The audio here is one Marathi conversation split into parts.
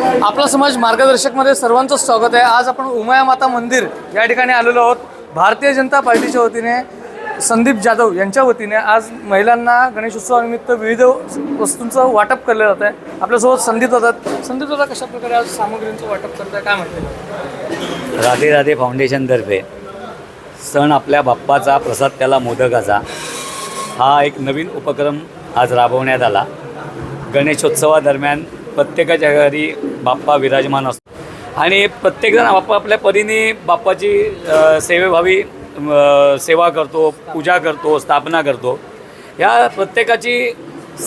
आपला समाज मार्गदर्शकमध्ये सर्वांचं स्वागत आहे. आज आपण उमाया माता मंदिर या ठिकाणी आलेलो आहोत. भारतीय जनता पार्टीच्या वतीने संदीप जाधव यांच्या वतीने आज महिलांना गणेशोत्सवानिमित्त विविध वस्तूंचं वाटप केलं जात आहे. आपल्यासोबत संदीप होतात संदीप दादा कशा प्रकारे आज सामग्रींचं वाटप करत आहे काय म्हणते राधे राधे फाउंडेशनतर्फे सण आपल्या बाप्पाचा प्रसाद त्याला मोदकाचा. हा एक नवीन उपक्रम आज राबवण्यात आला. गणेशोत्सवादरम्यान प्रत्येकाच्या घरी बाप्पा विराजमान असतो. आणि प्रत्येकजण आपापल्या परीने बाप्पाची सेवेभावी सेवा करतो पूजा करतो स्थापना करतो. या प्रत्येकाची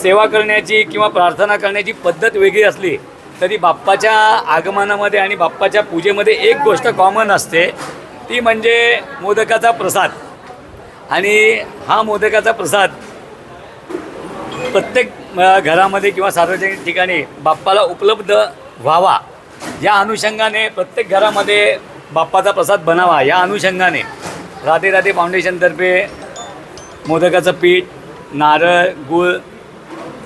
सेवा करण्याची किंवा प्रार्थना करण्याची पद्धत वेगळी असली तरी बाप्पाच्या आगमनामध्ये आणि बाप्पाच्या पूजेमध्ये एक गोष्ट कॉमन असते. ती म्हणजे मोदकाचा प्रसाद. आणि हा मोदकाचा प्रसाद प्रत्येक घरामध्ये किंवा सार्वजनिक ठिकाणी बाप्पाला उपलब्ध व्हावा या अनुषंगाने प्रत्येक घरामध्ये बाप्पाचा प्रसाद बनावा या अनुषंगाने राधे राधे फाउंडेशनतर्फे मोदकाचं पीठ नारळ गूळ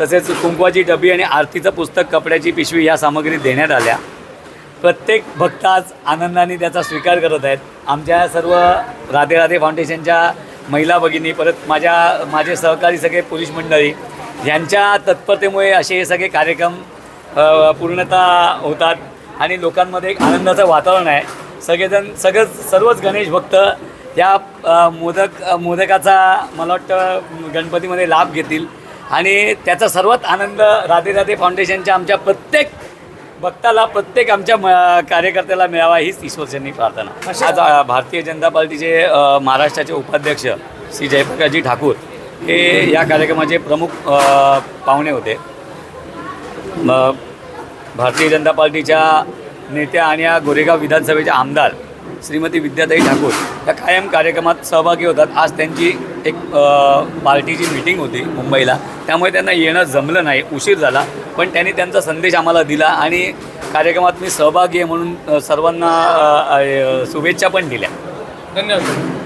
तसेच कुंकवाची डबी आणि आरतीचं पुस्तक कपड्याची पिशवी या सामग्री देण्यात आल्या. प्रत्येक भक्त आज आनंदाने त्याचा स्वीकार करत आहेत. आमच्या सर्व राधे राधे फाउंडेशनच्या महिला भगिनी परत माझ्या माझे सहकारी सगळे पोलीस मंडळी यांच्या तत्परतेमुळे असे हे सगळे कार्यक्रम पूर्णतः होतात आणि लोकांमध्ये एक आनंदाचं वातावरण आहे. सगळेजण सगळंच सर्वच गणेश भक्त या मोदक मोदकाचा मला वाटतं गणपतीमध्ये लाभ घेतील. आणि त्याचा सर्वात आनंद राधे राधे फाउंडेशनच्या आमच्या प्रत्येक भक्ताला प्रत्येक आमच्या म कार्यकर्त्याला मिळावा हीच ईश्वरचरणी प्रार्थना. आज भारतीय जनता पार्टीचे महाराष्ट्राचे उपाध्यक्ष श्री जयप्रकाशजी ठाकूर हे या कार्यक्रमाचे प्रमुख पाहुणे होते. मग भारतीय जनता पार्टीच्या नेत्या आणि या गोरेगाव विधानसभेच्या आमदार श्रीमती विद्याताई ठाकूर या कायम कार्यक्रमात सहभागी होतात. आज त्यांची एक पार्टीची मीटिंग होती मुंबईला. त्यामुळे त्यांना येणं जमलं नाही उशीर झाला. पण त्यांनी त्यांचा संदेश आम्हाला दिला आणि कार्यक्रमात मी सहभागी आहे म्हणून सर्वांना शुभेच्छा पण दिल्या. धन्यवाद.